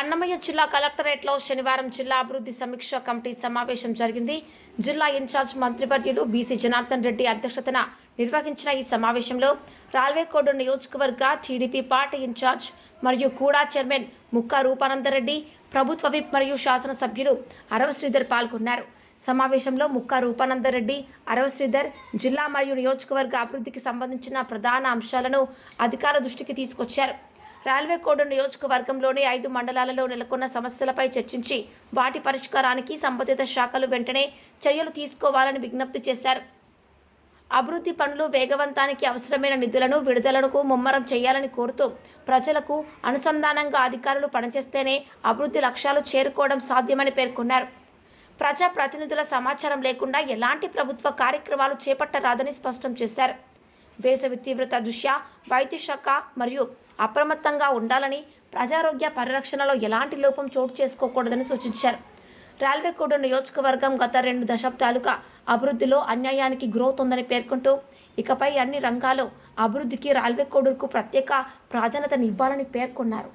అన్నమయ్య జిల్లా కలెక్టరేట్లో శనివారం జిల్లా అభివృద్ధి సమీక్ష కమిటీ సమావేశం జరిగింది. జిల్లా ఇన్ఛార్జ్ మంత్రివర్యులు బీసీ జనార్దన్ రెడ్డి అధ్యక్షతన నిర్వహించిన ఈ సమావేశంలో రాల్వేకోడు నియోజకవర్గ టీడీపీ పార్టీ ఇన్ఛార్జ్ మరియు కూడా చైర్మన్ ముక్కా రూపానందరెడ్డి ప్రభుత్వ విప్ మరియు శాసనసభ్యులు అరవ శ్రీధర్ పాల్గొన్నారు. సమావేశంలో ముక్కా రూపానందరెడ్డి అరవ శ్రీధర్ జిల్లా మరియు నియోజకవర్గ అభివృద్ధికి సంబంధించిన ప్రధాన అంశాలను అధికార దృష్టికి తీసుకొచ్చారు. రైల్వే కోడ్ నియోజకవర్గంలోని ఐదు మండలాలలో నెలకొన్న సమస్యలపై చర్చించి వాటి పరిష్కారానికి సంబంధిత శాఖలు వెంటనే చర్యలు తీసుకోవాలని విజ్ఞప్తి చేశారు. అభివృద్ధి పనులు వేగవంతానికి అవసరమైన నిధులను విడుదలకు ముమ్మరం చేయాలని కోరుతూ ప్రజలకు అనుసంధానంగా అధికారులు పనిచేస్తేనే అభివృద్ధి లక్ష్యాలు చేరుకోవడం సాధ్యమని పేర్కొన్నారు. ప్రజా ప్రతినిధుల సమాచారం లేకుండా ఎలాంటి ప్రభుత్వ కార్యక్రమాలు చేపట్టరాదని స్పష్టం చేశారు. వేసవి తీవ్రత దృష్ట్యా వైద్య శాఖ మరియు అప్రమత్తంగా ఉండాలని ప్రజారోగ్య పరిరక్షణలో ఎలాంటి లోపం చోటు చేసుకోకూడదని సూచించారు. రైల్వేకోడు నియోజకవర్గం గత రెండు దశాబ్దాలుగా అభివృద్ధిలో అన్యాయానికి గ్రోత్ ఉందని పేర్కొంటూ ఇకపై అన్ని రంగాల్లో అభివృద్ధికి రైల్వేకోడుకు ప్రత్యేక ప్రాధాన్యతనివ్వాలని పేర్కొన్నారు.